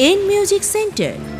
in Music Center.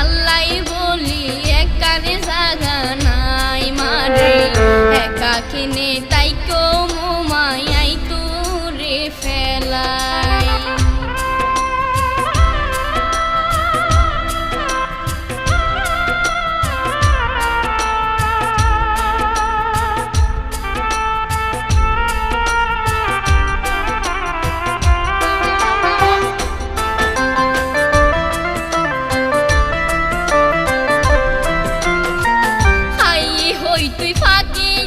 আল্লাহ বলি একারে জাগা নাই মারে একা কিনে তাই কো মায়াই তুরে ফেলা। aquí.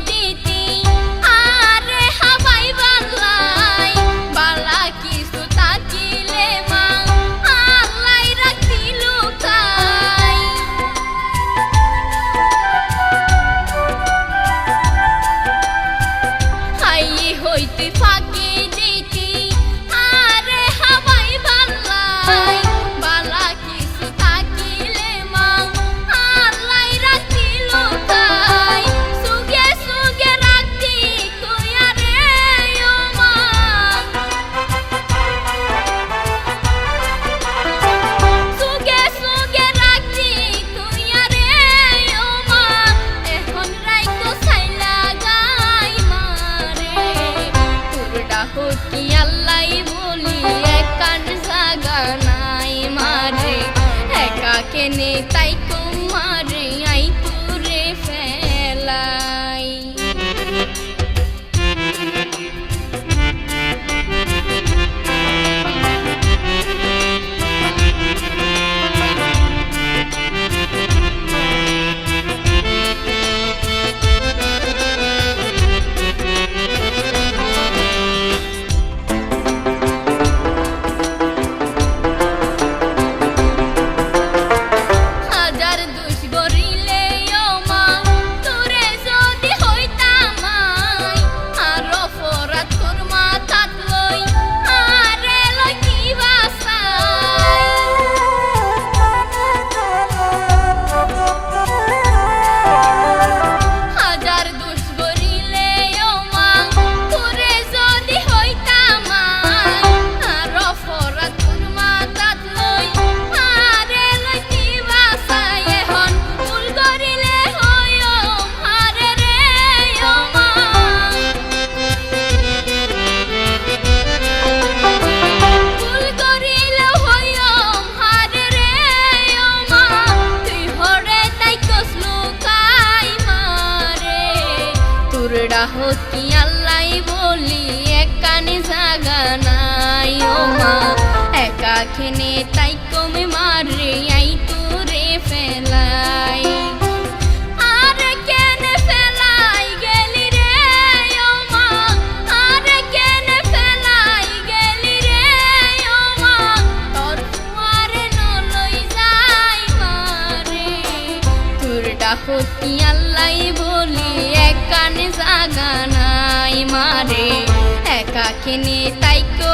একা খেনে তাই কমে মারে আই তোরে ফেলাই। ডাকতি আল্লাহ বলি এক কানে জাগা নাই মারে। একা কেনে তাই কো